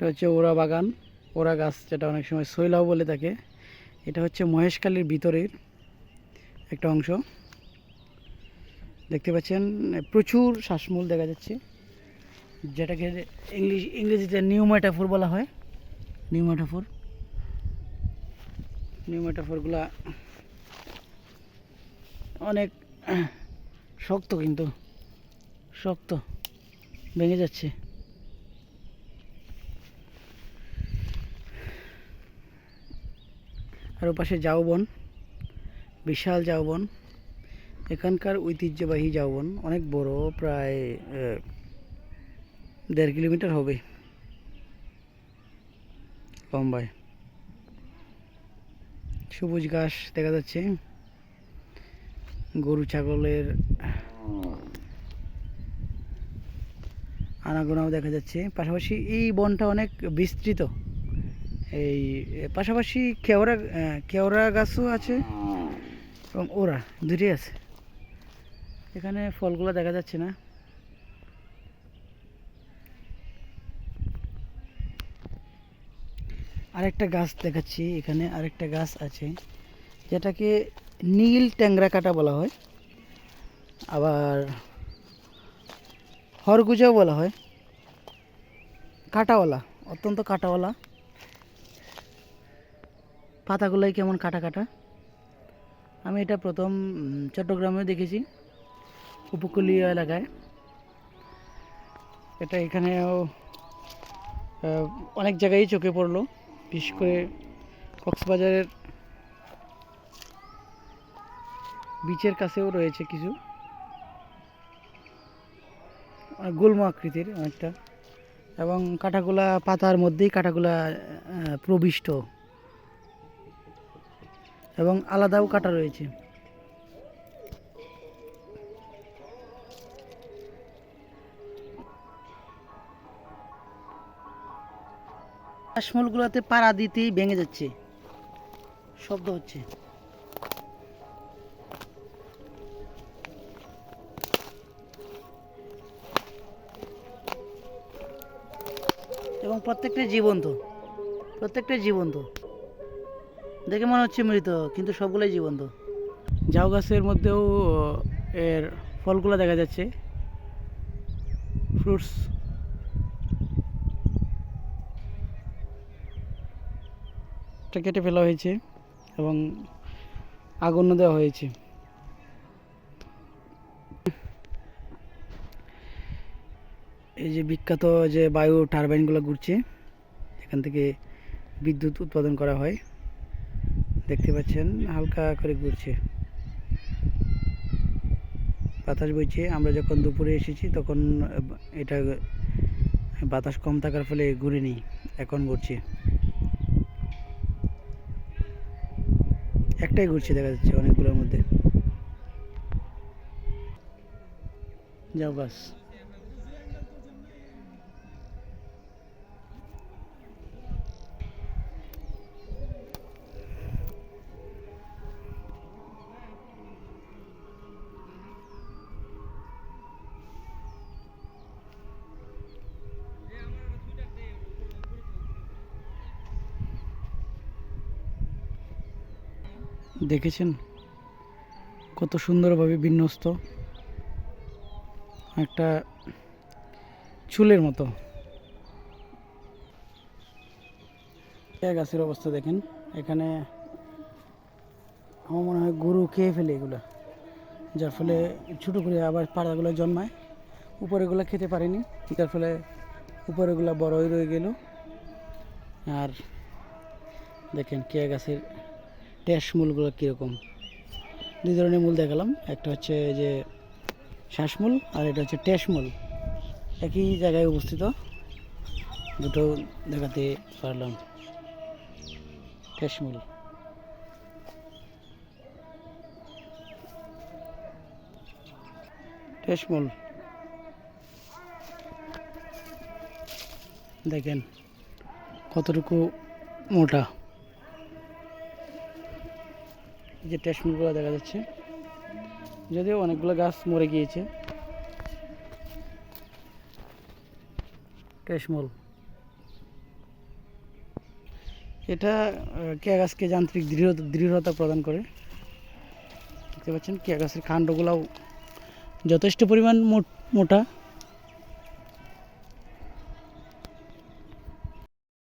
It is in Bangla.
এটা হচ্ছে ওরা বাগান, ওরা গাছ যেটা অনেক সময় শৈলাও বলে থাকে এটা হচ্ছে মহেশখালীর ভিতরের একটা অংশ। দেখতে পাচ্ছেন, প্রচুর শ্বাসমূল দেখা যাচ্ছে। যেটাকে ইংলিশ, ইংরেজিতে নিউ মেটাফোর বলা হয়। New metaphor. নিউ মেটাফোরগুলা অনেক শক্ত কিন্তু, শক্ত, ভেঙে যাচ্ছে। আর ওপাশে ঝাউবন বিশাল ঝাউবন এখানকার ঐতিহ্যবাহী ঝাউবন অনেক বড়, প্রায় দেড় কিলোমিটার হবে লম্বায় সবুজ ঘাস দেখা যাচ্ছে, গরু, ছাগলের আনাগোনাও দেখা যাচ্ছে, পাশাপাশি এই বনটা অনেক বিস্তৃত। এই পাশাপাশি কেওড়া কেওড়া গাছও আছে। এবং ওরা দুটোই আছে। এখানে ফলগুলো দেখা যাচ্ছে না। আরেকটা গাছ দেখাচ্ছি, এখানে আরেকটা গাছ আছে, যেটাকে নীল ট্যাংরা কাটা বলা হয়। আবার হরগুজাও বলা হয়। কাটাওয়ালা, অত্যন্ত কাটাওয়ালা। পাতাগুলোই কেমন কাটা কাটা? আমি এটা প্রথম উম, চট্টগ্রামেও দেখেছি উপকূলীয় এলাকায়। এটা এখানেও অনেক জায়গায় চোখে পড়ল বিশেষ করে কক্সবাজারের বিচের কাছেও রয়েছে কিছু। গুল্ম আকৃতির অনেকটা। এবং কাঁটাগুলা পাতার মধ্যেই কাঁটাগুলা প্রবিষ্ট। এবং আলাদাও কাটা রয়েছে। কাশমলগুলোতে পাড়া দিতেই ভেঙে যাচ্ছে। শব্দ হচ্ছে। এবং প্রত্যেকটা জীবন্ত প্রত্যেকটা জীবন্ত। দেখে মনে হচ্ছে মৃত, কিন্তু সবগুলোই জীবন্ত। জাউ গাছের মধ্যেও এর ফলগুলো দেখা যাচ্ছে। ফ্রুটস। কেটে ফেলা হয়েছে এবং আগুন দেওয়া হয়েছে। এই যে বিখ্যাত যে বায়ু টারবাইনগুলো ঘুরছে, এখান থেকে বিদ্যুৎ উৎপাদন করা হয়। দেখতে পাচ্ছেন, হালকা করে ঘুরছে। বাতাস বইছে, আমরা যখন দুপুরে এসেছি তখন এটা বাতাস কম থাকার ফলে ঘুরে নেই এখন ঘুরছে। একটাই ঘুরছে দেখা যাচ্ছে অনেকগুলোর মধ্যে। যাও বাস। দেখেছেন? কত সুন্দরভাবে বিন্যস্ত। একটা চুলের মতো। গাছের অবস্থা দেখেন। এখানে আমার মনে হয় গরু খেয়ে ফেলে এগুলো। যার ফলে ছোটো করে আবার পাড়াগুলো জন্মায়। উপরেগুলো খেতে পারেনি। যার ফলে উপরেগুলো বড় হয়ে রয়ে গেল। আর দেখেন কেয়া গাছের ট্যাস মূলগুলো কীরকম? দুই ধরনের মূল দেখালাম। একটা হচ্ছে যে শ্বাসমূল আর এটা হচ্ছে ট্যাসমূল একই জায়গায় অবস্থিত। দুটো দেখাতে পারলাম। ট্যাসমূল ট্যাসমূল দেখেন, কতটুকু মোটা এই যে ট্যাশমুলগুলো দেখা যাচ্ছে, যদিও অনেকগুলো গাছ মরে গিয়েছে। ট্যাশমল এটা কেয়া গাছকে যান্ত্রিক দৃঢ়তা প্রদান করে। দেখতে পাচ্ছেন, কেয়া গাছের কাণ্ডগুলাও যথেষ্ট পরিমাণ মোটা।